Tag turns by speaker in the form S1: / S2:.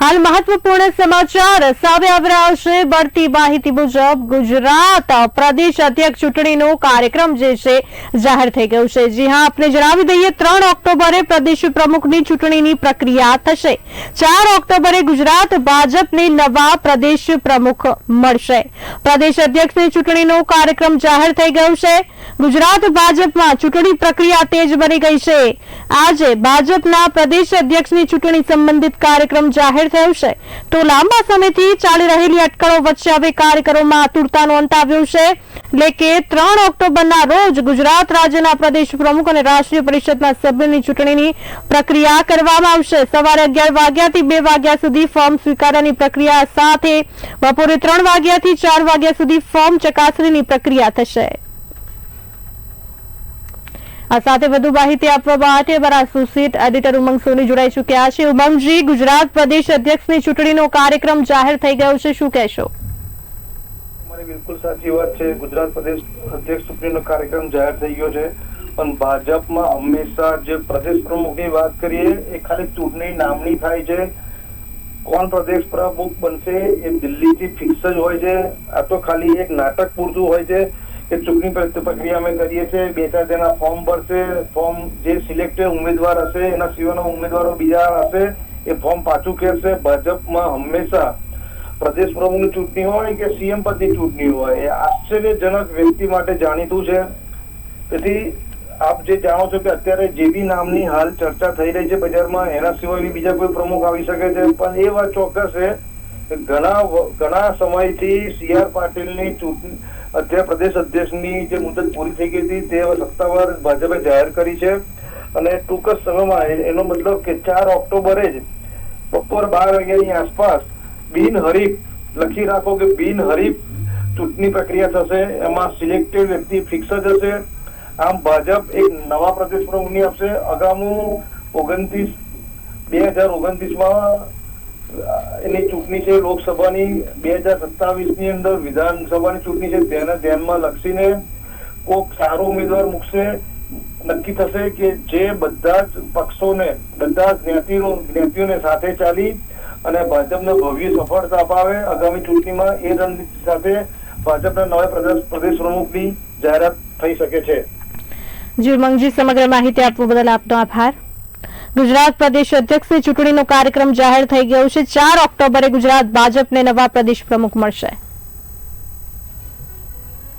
S1: હાલ મહત્વપૂર્ણ સમાચાર. સામે આવી રહ્યા છે. બળતી માહિતી મુજબ ગુજરાત પ્રદેશ અધ્યક્ષ ચૂંટણીનો કાર્યક્રમ જે છે, જાહેર થઈ ગયો છે. જી હા, આપને જણાવી દઈએ, ત્રણ ઓક્ટોબરે પ્રદેશ પ્રમુખની ચૂંટણીની પ્રક્રિયા થશે. ચાર ઓક્ટોબરે ગુજરાત ભાજપને નવા પ્રદેશ પ્રમુખ મળશે. પ્રદેશ અધ્યક્ષની ચૂંટણીનો કાર્યક્રમ જાહેર થઈ ગયો છે. ગુજરાત ભાજપમાં ચૂંટણી પ્રક્રિયા તેજ બની ગઈ છે. આજે ભાજપના પ્રદેશ અધ્યક્ષની ચૂંટણી સંબંધિત કાર્યક્રમ જાહેર થયો છે. તો લાંબા સમયથી ચાલી રહેલી અટકળો વચ્ચે હવે કાર્યક્રમમાં આતુરતાનો અંત આવ્યો છે. એટલે કે ત્રણ ઓક્ટોબરના રોજ ગુજરાત રાજ્યના પ્રદેશ પ્રમુખ અને રાષ્ટ્રીય પરિષદના સભ્યોની ચૂંટણીની પ્રક્રિયા કરવામાં આવશે. સવારે અગિયાર વાગ્યાથી બે વાગ્યા સુધી ફોર્મ સ્વીકારવાની પ્રક્રિયા સાથે બપોરે ત્રણ વાગ્યાથી ચાર વાગ્યા સુધી ફોર્મ ચકાસણીની પ્રક્રિયા થશે. આ સાથે વધુ માહિતી આપવા માટે અમારા એસોસિએટ એડિટર ઉમંગ સોની જોડાઈ ચૂક્યા છે. ઉમંગજી, ગુજરાત પ્રદેશ અધ્યક્ષની ચૂંટણીનો કાર્યક્રમ જાહેર થઈ ગયો છે. શું કહેશો?
S2: બિલકુલ સાચી વાત છે. ગુજરાત પ્રદેશ અધ્યક્ષ ચૂંટણીનો કાર્યક્રમ જાહેર થઈ ગયો છે. પણ ભાજપમાં હંમેશા જે પ્રદેશ પ્રમુખની વાત કરીએ, એ ખાલી ચૂંટણી નામની થાય છે. કોણ પ્રદેશ પ્રમુખ બનશે એ દિલ્હીથી ફિક્સ જ હોય છે. આ તો ખાલી એક નાટક પૂરતું હોય છે. કે ચૂંટણી પ્રક્રિયા અમે કરીએ છીએ. બે ચાર જણા ફોર્મ ભરશે. ફોર્મ જે સિલેક્ટેડ ઉમેદવાર હશે, એના સિવાયના ઉમેદવારો બીજા હશે, એ ફોર્મ પાછું ખેરશે. ભાજપમાં હંમેશા પ્રદેશ પ્રમુખની ચૂંટણી હોય કે સીએમ પદની ચૂંટણી હોય, એ આશ્ચર્યજનક વ્યક્તિ માટે જાણીતું છે. તેથી આપ જે જાણો છો કે અત્યારે જે બી નામની હાલ ચર્ચા થઈ રહી છે બજારમાં, એના સિવાય બીજા કોઈ પ્રમુખ આવી શકે છે. પણ એ વાત ચોક્કસ છે ઘણા ઘણા સમયથી સી આર પાટીલની ચૂંટણી અધ્યક્ષ પ્રદેશ અધ્યક્ષની જે મુદત પૂરી થઈ ગઈ હતી, તે સત્તાવાર ભાજપે જાહેર કરી છે. અને ટૂંક જ સમયમાં એનો મતલબ કે ચાર ઓક્ટોબરે જ બપોર બાર વાગ્યાની આસપાસ બિનહરીફ લખી રાખો કે બિનહરીફ ચૂંટણી પ્રક્રિયા થશે. એમાં સિલેક્ટેડ વ્યક્તિ ફિક્સ જ હશે. આમ ભાજપ એક નવા પ્રદેશ પ્રમુખની આપશે. આગામું ઓગણત્રીસ બે હજાર ઓગણત્રીસમાં એની ચૂંટણી છે લોકસભાની બે હજાર સત્તાવીસની અંદર વિધાનસભાની ચૂંટણી છે. તેને ધ્યાનમાં લક્ષીને કોક સારો ઉમેદવાર મૂકશે. નક્કી થશે કે જે બધા જ પક્ષોને, બધા જ જ્ઞાતિઓ જ્ઞાતિઓને સાથે ચાલી અને ભાજપને ભવ્ય સફળતા અપાવે આગામી ચૂંટણીમાં, એ રણનીતિ સાથે ભાજપના નવા પ્રદેશ પ્રમુખની જાહેરાત થઈ શકે છે.
S1: જી સમગ્ર માહિતી આપવા બદલ આપનો આભાર. ગુજરાત પ્રદેશ અધ્યક્ષની ચૂંટણીનો કાર્યક્રમ જાહેર થઈ ગયો છે. ચાર ઓક્ટોબરે ગુજરાત ભાજપને નવા પ્રદેશ પ્રમુખ મળશે.